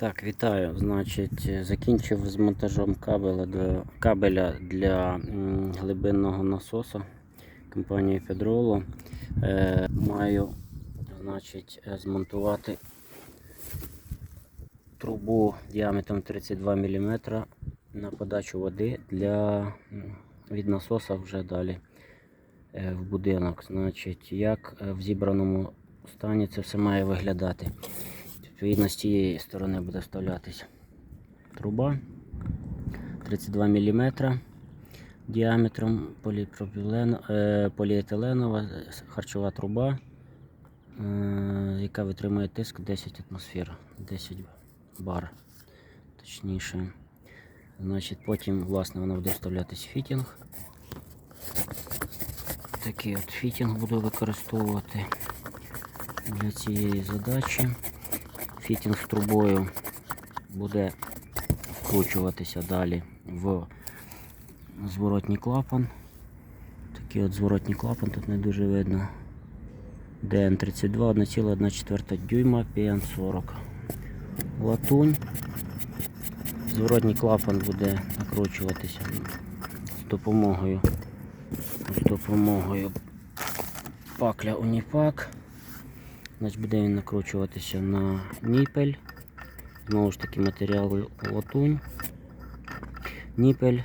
Так, вітаю. Значить, закінчив з монтажом кабеля, до, кабеля для глибинного насоса компанії Pedrolo. Е, маю значить, е, змонтувати трубу діаметром 32 мм на подачу води для, від насоса вже далі е, в будинок. Значить, як е, в зібраному стані це все має виглядати. Відповідно, з тієї сторони буде вставлятися труба 32 мм діаметром е, поліетиленова харчова труба, е, яка витримує тиск 10 атмосфер, 10 бар. Точніше. Значить, потім, власне, вона буде вставлятись фітінг. Такий от фітінг буду використовувати для цієї задачі. Фітінг з трубою буде вкручуватися далі в зворотній клапан. Такий от зворотній клапан, тут не дуже видно. ДН32 1,1 дюйма PN40. Латунь. Зворотній клапан буде накручуватися з допомогою з допомогою пакля Уніпак. Значить, буде він накручуватися на ніпель. Знову ж таки матеріал латунь. Ніпель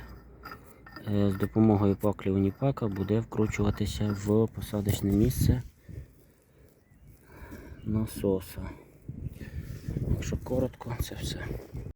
е, з допомогою паклів Уніпака буде вкручуватися в посадочне місце насоса. Якщо коротко, це все.